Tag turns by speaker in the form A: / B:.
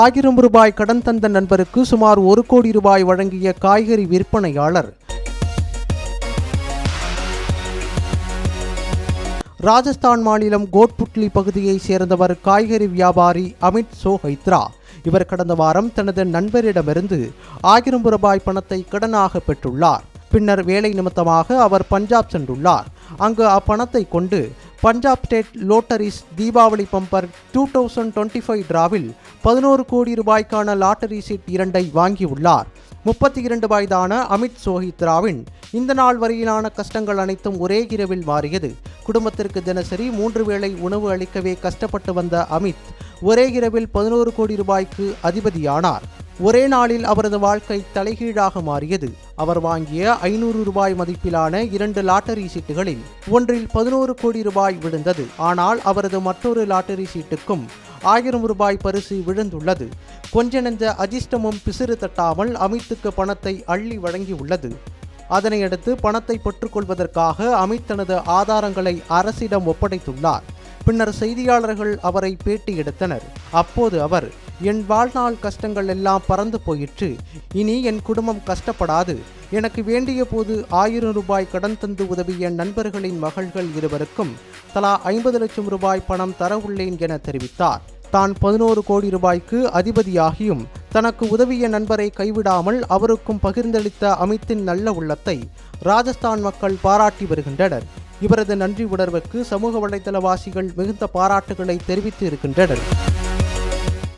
A: ஆயிரம் ரூபாய் கடன் தந்த நண்பருக்கு சுமார் ஒரு கோடி ரூபாய் வழங்கிய காய்கறி விற்பனையாளர். ராஜஸ்தான் மாநிலம் கோட்புட்லி பகுதியைச் சேர்ந்தவர் காய்கறி வியாபாரி அமித் சோஹைத்ரா. இவர் கடந்த வாரம் தனது நண்பரிடமிருந்து ஆயிரம் ரூபாய் பணத்தை கடனாக பெற்றுள்ளார். பின்னர் வேலை நிமித்தமாக அவர் பஞ்சாப் சென்றுள்ளார். அங்கு அப்பணத்தை கொண்டு Punjab state lotteries Deepavali bumper two thousand twenty five டிராவில் பதினோரு கோடி ரூபாய்க்கான லாட்டரி சீட் இரண்டை வாங்கியுள்ளார். முப்பத்தி இரண்டு வயதான அமித் சோஹித்ராவின் இந்த நாள் வரையிலான கஷ்டங்கள் அனைத்தும் ஒரே இரவில் மாறியது. குடும்பத்திற்கு தினசரி மூன்று வேளை உணவு அளிக்கவே கஷ்டப்பட்டு வந்த அமித் ஒரே இரவில் பதினோரு கோடி ரூபாய்க்கு அதிபதியானார். ஒரே நாளில் அவரது வாழ்க்கை தலைகீழாக மாறியது. அவர் வாங்கிய ஐநூறு ரூபாய் மதிப்பிலான இரண்டு லாட்டரி சீட்டுகளில் ஒன்றில் பதினோரு கோடி ரூபாய் விழுந்தது. ஆனால் அவரது மற்றொரு லாட்டரி சீட்டுக்கும் ஆயிரம் ரூபாய் பரிசு விழுந்துள்ளது. கொஞ்ச நெஞ்ச அதிர்ஷ்டமும் பிசிறு தட்டாமல் அமித்துக்கு பணத்தை அள்ளி வழங்கியுள்ளது. அதனையடுத்து பணத்தை பெற்றுக்கொள்வதற்காக அமித் தனது ஆதாரங்களை அரசிடம் ஒப்படைத்துள்ளார். பின்னர் செய்தியாளர்கள் அவரை பேட்டி எடுத்தனர். அப்போது அவர் என் வாழ்நாள் கஷ்டங்கள் எல்லாம் பறந்து போயிற்று. இனி என் குடும்பம் கஷ்டப்படாது. எனக்கு வேண்டிய போது ஆயிரம் ரூபாய் கடன் தந்து உதவிய நண்பர்களின் மகள்கள் இருவருக்கும் தலா ஐம்பது லட்சம் ரூபாய் பணம் தர உள்ளேன் என தெரிவித்தார். தான் பதினோரு கோடி ரூபாய்க்கு அதிபதியாகியும் தனக்கு உதவிய நண்பரை கைவிடாமல் அவருக்கும் பகிர்ந்தளித்த அமித்தின் நல்ல உள்ளத்தை ராஜஸ்தான் மக்கள் பாராட்டி வருகின்றனர். இவரது நன்றி உணர்வுக்கு சமூக வலைதளவாசிகள் மிகுந்த பாராட்டுகளை தெரிவித்து இருக்கின்றனர்.